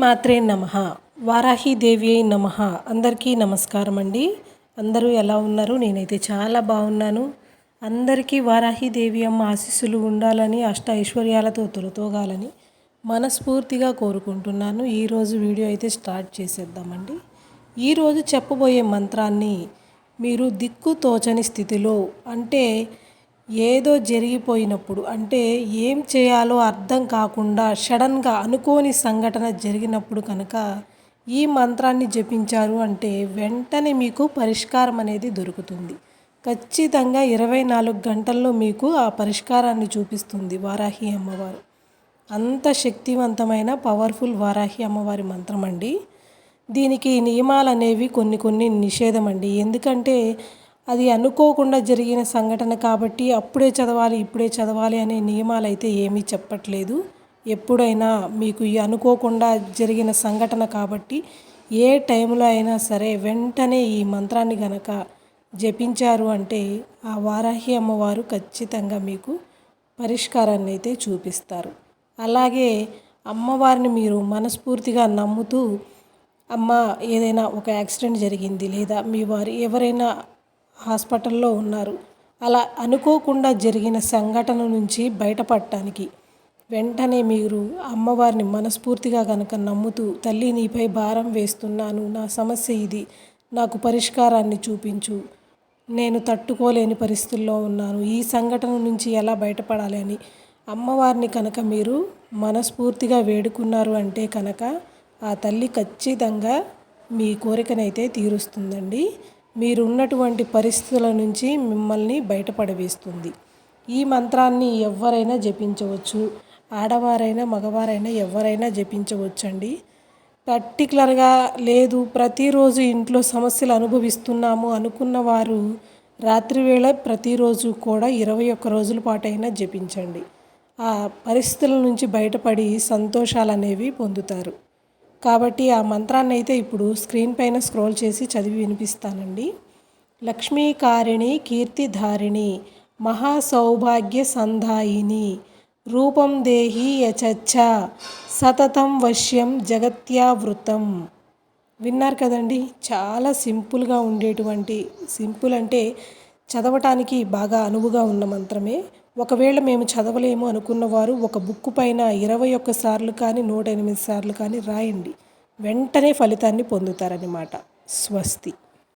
మాత్రే నమ. వారాహిదేవి అయి నమ. అందరికీ నమస్కారం అండి. అందరూ ఎలా ఉన్నారు? నేనైతే చాలా బాగున్నాను. అందరికీ వారాహిదేవి అమ్మ ఆశీస్సులు ఉండాలని అష్ట ఐశ్వర్యాలతో తొలతోగాలని మనస్ఫూర్తిగా కోరుకుంటున్నాను. ఈరోజు వీడియో అయితే స్టార్ట్ చేసేద్దామండి. ఈరోజు చెప్పబోయే మంత్రాన్ని మీరు దిక్కు తోచని స్థితిలో అంటే ఏదో జరిగిపోయినప్పుడు అంటే ఏం చేయాలో అర్థం కాకుండా సడన్గా అనుకోని సంఘటన జరిగినప్పుడు కనుక ఈ మంత్రాన్ని జపించారు అంటే వెంటనే మీకు పరిష్కారం అనేది దొరుకుతుంది. ఖచ్చితంగా ఇరవై నాలుగు గంటల్లో మీకు ఆ పరిష్కారాన్ని చూపిస్తుంది వారాహి అమ్మవారు. అంత శక్తివంతమైన పవర్ఫుల్ వారాహి అమ్మవారి మంత్రం అండి. దీనికి నియమాలు అనేవి కొన్ని కొన్ని నిషేధం అండి. ఎందుకంటే అది అనుకోకుండా జరిగిన సంఘటన కాబట్టి అప్పుడే చదవాలి ఇప్పుడే చదవాలి అనే నియమాలు అయితే ఏమీ చెప్పట్లేదు. ఎప్పుడైనా మీకు ఈ అనుకోకుండా జరిగిన సంఘటన కాబట్టి ఏ టైంలో అయినా సరే వెంటనే ఈ మంత్రాన్ని గనక జపించారు అంటే ఆ వారాహి అమ్మవారు ఖచ్చితంగా మీకు పరిష్కారాన్ని అయితే చూపిస్తారు. అలాగే అమ్మవారిని మీరు మనస్ఫూర్తిగా నమ్ముతూ అమ్మ ఏదైనా ఒక యాక్సిడెంట్ జరిగింది లేదా మీ వారు ఎవరైనా హాస్పిటల్లో ఉన్నారు. అలా అనుకోకుండా జరిగిన సంఘటన నుంచి బయటపడటానికి వెంటనే మీరు అమ్మవారిని మనస్ఫూర్తిగా కనుక నమ్ముతూ తల్లి నీపై భారం వేస్తున్నాను. నా సమస్య ఇది. నాకు పరిష్కారాన్ని చూపించు. నేను తట్టుకోలేని పరిస్థితుల్లో ఉన్నాను. ఈ సంఘటన నుంచి ఎలా బయటపడాలి అని అమ్మవారిని కనుక మీరు మనస్ఫూర్తిగా వేడుకున్నారు అంటే కనుక ఆ తల్లి ఖచ్చితంగా మీ కోరికనైతే తీరుస్తుందండి. మీరున్నటువంటి పరిస్థితుల నుంచి మిమ్మల్ని బయటపడవేస్తుంది. ఈ మంత్రాన్ని ఎవరైనా జపించవచ్చు. ఆడవారైనా మగవారైనా ఎవరైనా జపించవచ్చండి. పర్టికులర్గా లేదు ప్రతిరోజు ఇంట్లో సమస్యలు అనుభవిస్తున్నాము అనుకున్న వారు రాత్రివేళ ప్రతిరోజు కూడా ఇరవై ఒక్క రోజుల పాటైనా జపించండి. ఆ పరిస్థితుల నుంచి బయటపడి సంతోషాలు అనేవి పొందుతారు. కాబట్టి ఆ మంత్రాన్ని అయితే ఇప్పుడు స్క్రీన్ పైన స్క్రోల్ చేసి చదివి వినిపిస్తానండి. లక్ష్మీకారిణి కీర్తిధారిణి మహాసౌభాగ్య సంధాయిని రూపం దేహి యచచ్చ సతతం వశ్యం జగత్యావృతం. విన్నారు కదండి చాలా సింపుల్గా ఉండేటువంటి సింపుల్ అంటే చదవటానికి బాగా అనువుగా ఉన్న మంత్రమే. ఒకవేళ మేము చదవలేము అనుకున్న వారు ఒక బుక్ పైన ఇరవై ఒక్క సార్లు కానీ నూట ఎనిమిది సార్లు కానీ రాయండి. వెంటనే ఫలితాన్ని పొందుతారన్నమాట. స్వస్తి.